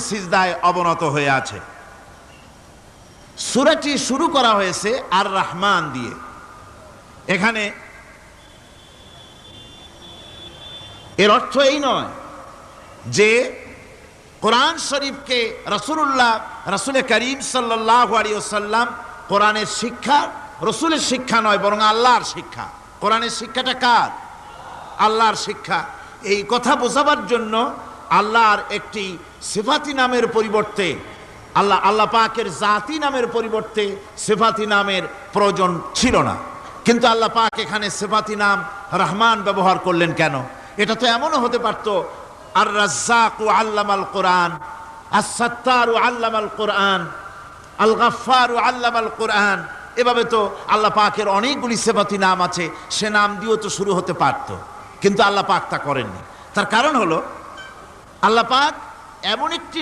সিজদায় অবনত হয়ে আছে। সুরাটি শুরু করা হয়েছে আর রহমান দিয়ে। এখানে এর অর্থ এই নয় যে কোরআন শরীফকে রসুল্লাহ রসুল করিম সাল্লাহ সাল্লাম কোরআনের শিক্ষা, রসুলের শিক্ষা নয়, বরং আল্লাহর শিক্ষা। কোরআনের শিক্ষাটা কার? আল্লাহর শিক্ষা। এই কথা বোঝাবার জন্য আল্লাহর একটি সেফাতি নামের পরিবর্তে, আল্লাহ আল্লাহ পাকের জাতি নামের পরিবর্তে সেফাতি নামের প্রয়োজন ছিল না। কিন্তু আল্লাহ পাক এখানে সিফাতি নাম রহমান ব্যবহার করলেন কেন? এটা তো এমনও হতে পারত আর রাজ্জাক ও আল্লামাল কোরআন আর সত্তার ও আল্লামাল কোরআন আল গাফার ও আল্লামাল কোরআন, এভাবে তো আল্লাহ পাকের অনেকগুলি সেবাতি নাম আছে, সে নাম দিয়েও তো শুরু হতে পারত। কিন্তু আল্লাহ পাক তা করেননি। তার কারণ হলো আল্লাহ পাক এমন একটি